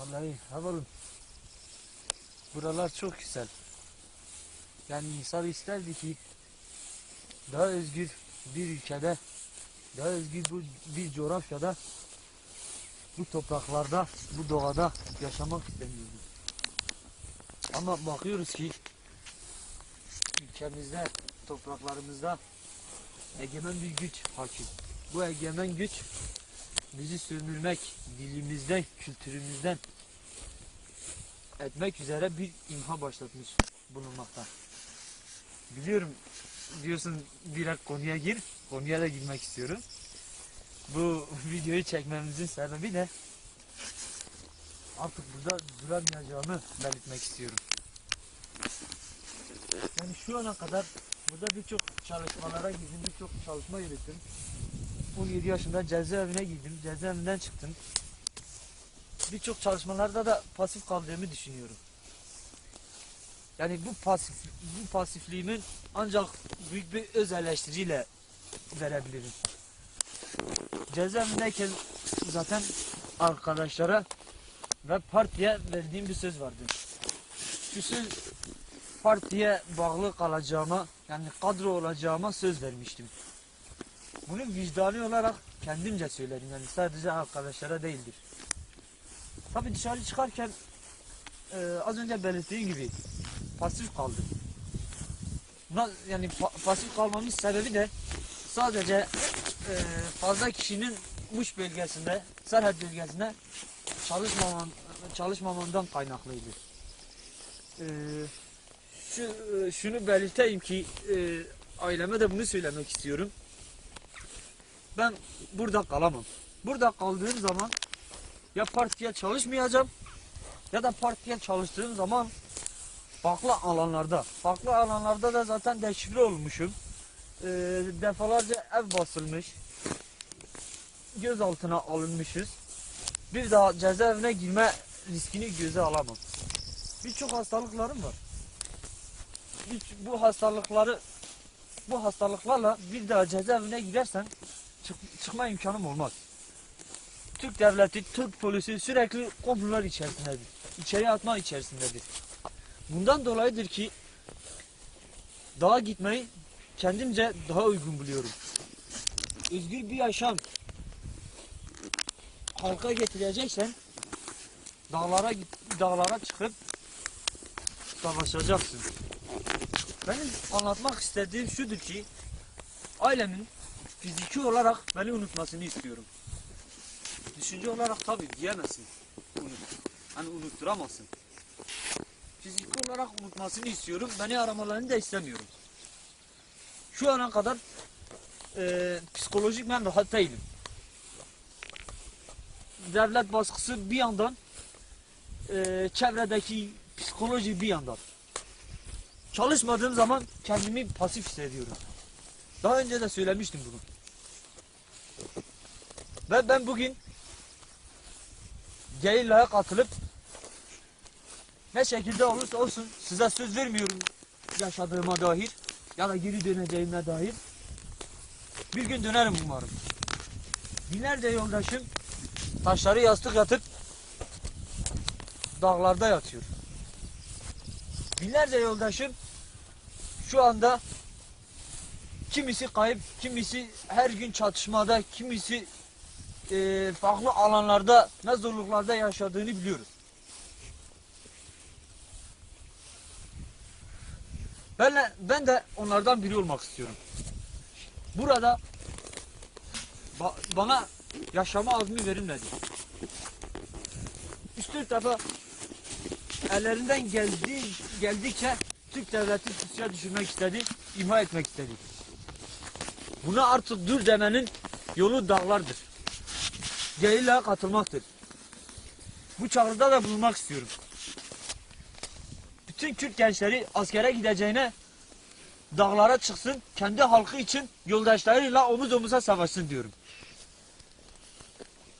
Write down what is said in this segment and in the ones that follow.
Vallahi havalım. Buralar çok güzel. Yani insan isterdi ki daha özgür bir ülkede, daha özgür bu bir coğrafyada, bu topraklarda, bu doğada yaşamak istemiyordu. Ama bakıyoruz ki ülkemizde, topraklarımızda egemen bir güç hakim. Bu egemen güç bizi sömürmek, dilimizden, kültürümüzden etmek üzere bir imha başlatmış bulunmakta. Biliyorum diyorsun direkt konuya gir. Konuya da girmek istiyorum. Bu videoyu çekmemizin sebebi de artık burada duramayacağımı belirtmek istiyorum. Yani şu ana kadar burada birçok çalışmalara girdim, birçok çalışma yürüttüm. 17 yaşında cezaevine girdim, cezaevinden çıktım. Birçok çalışmalarda da pasif kaldığımı düşünüyorum. Yani bu pasif bu pasifliğimin ancak büyük bir öz eleştiriyle verebilirim. Cezaevindeyken zaten arkadaşlara ve partiye verdiğim bir söz vardı. Şu söz partiye bağlı kalacağıma yani kadro olacağıma söz vermiştim. Bunu vicdani olarak kendimce söylerim yani sadece arkadaşlara değildir. Tabi dışarı çıkarken e, az önce belirttiğim gibi pasif kaldım. Buna, yani pa- pasif kalmamın sebebi de sadece e, fazla kişinin uç bölgesinde, Serhat bölgesinde çalışmamam, çalışmamamdan kaynaklıydı. E, şu, e, şunu belirteyim ki e, aileme de bunu söylemek istiyorum. Ben burada kalamam. Burada kaldığım zaman ya partiye çalışmayacağım ya da partiye çalıştığım zaman farklı alanlarda, farklı alanlarda da zaten deşifre olmuşum. Ee, defalarca ev basılmış. Gözaltına alınmışız. Bir daha cezaevine girme riskini göze alamam. Birçok hastalıklarım var. Bir- bu hastalıkları bu hastalıklarla bir daha cezaevine gidersen çık- çıkma imkanım olmaz. Türk devleti, Türk polisi sürekli komplolar içerisindedir. İçeri atma içerisindedir. Bundan dolayıdır ki dağa gitmeyi kendimce daha uygun buluyorum. Özgür bir yaşam halka getireceksen dağlara git- dağlara çıkıp savaşacaksın. Benim anlatmak istediğim şudur ki ailemin fiziki olarak beni unutmasını istiyorum. Düşünce olarak tabi diyemezsin. Unut. Hani unutturamazsın. Fiziki olarak unutmasını istiyorum. Beni aramalarını da istemiyorum. Şu ana kadar eee psikolojik ben rahat değilim. Devlet baskısı bir yandan eee, çevredeki psikoloji bir yandan. Çalışmadığım zaman kendimi pasif hissediyorum. Daha önce de söylemiştim bunu. Ve ben bugün Geyla'ya katılıp ne şekilde olursa olsun size söz vermiyorum yaşadığıma dair ya da geri döneceğime dair. Bir gün dönerim umarım. Binlerce yoldaşım taşları yastık yatıp dağlarda yatıyor. Binlerce yoldaşım şu anda kimisi kayıp, kimisi her gün çatışmada, kimisi e, farklı alanlarda ne zorluklarda yaşadığını biliyoruz. Ben, ben de onlardan biri olmak istiyorum. Burada ba- bana yaşama azmi verilmedi. Üst defa ellerinden geldiği, geldikçe Türk devleti pusuya düşürmek istedi, imha etmek istedi. Buna artık dur demenin yolu dağlardır. Gerilla'ya katılmaktır. Bu çağrıda da bulunmak istiyorum. Bütün Kürt gençleri askere gideceğine dağlara çıksın, kendi halkı için yoldaşlarıyla omuz omuza savaşsın diyorum.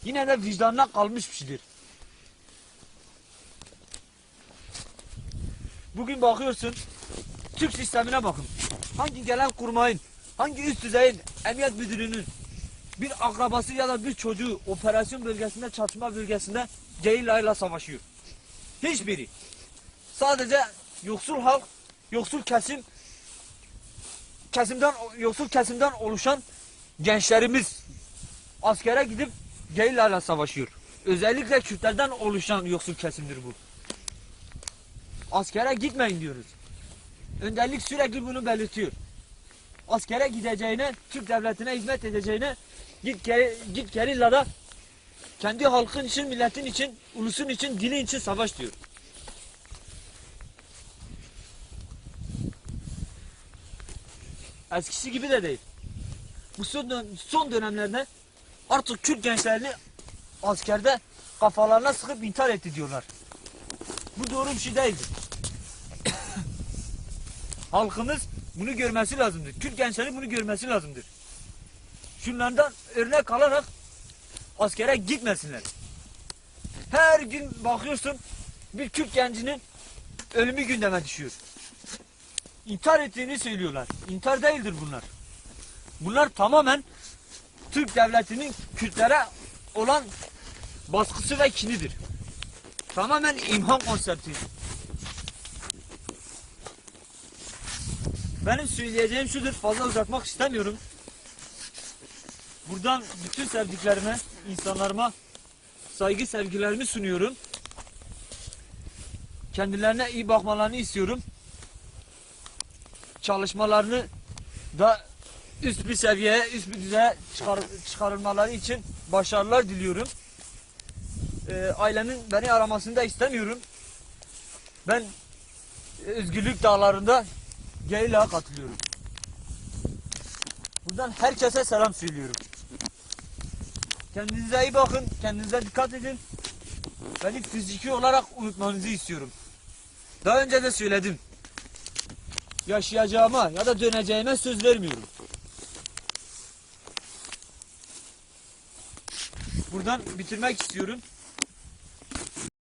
Yine de vicdanına kalmış bir şeydir. Bugün bakıyorsun, Türk sistemine bakın. Hangi gelen kurmayın, hangi üst düzeyin, emniyet müdürünün, bir akrabası ya da bir çocuğu operasyon bölgesinde, çatışma bölgesinde gerilayla savaşıyor. Hiçbiri. Sadece yoksul halk, yoksul kesim, kesimden yoksul kesimden oluşan gençlerimiz askere gidip gerilayla savaşıyor. Özellikle Kürtlerden oluşan yoksul kesimdir bu. Askere gitmeyin diyoruz. Önderlik sürekli bunu belirtiyor. Askere gideceğine, Türk devletine hizmet edeceğine git geri, git gerillada kendi halkın için, milletin için, ulusun için, dinin için savaş diyor. Eskisi gibi de değil. Bu son, son dönemlerde artık Kürt gençlerini askerde kafalarına sıkıp intihar etti diyorlar. Bu doğru bir şey değildir. Halkımız bunu görmesi lazımdır. Türk gençleri bunu görmesi lazımdır. Şunlardan örnek alarak askere gitmesinler. Her gün bakıyorsun bir Kürt gencinin ölümü gündeme düşüyor. İntihar ettiğini söylüyorlar. İntihar değildir bunlar. Bunlar tamamen Türk devletinin Kürtlere olan baskısı ve kinidir. Tamamen imhan konsepti. Benim söyleyeceğim şudur, fazla uzatmak istemiyorum. Buradan bütün sevdiklerime, insanlarıma saygı sevgilerimi sunuyorum. Kendilerine iyi bakmalarını istiyorum. Çalışmalarını da üst bir seviyeye, üst bir düzeye çıkar, çıkarılmaları için başarılar diliyorum. Ee, ailemin beni aramasını da istemiyorum. Ben özgürlük dağlarında Gerilla katılıyorum. Buradan herkese selam söylüyorum. Kendinize iyi bakın, kendinize dikkat edin. Beni fiziki olarak unutmanızı istiyorum. Daha önce de söyledim. Yaşayacağıma ya da döneceğime söz vermiyorum. Buradan bitirmek istiyorum.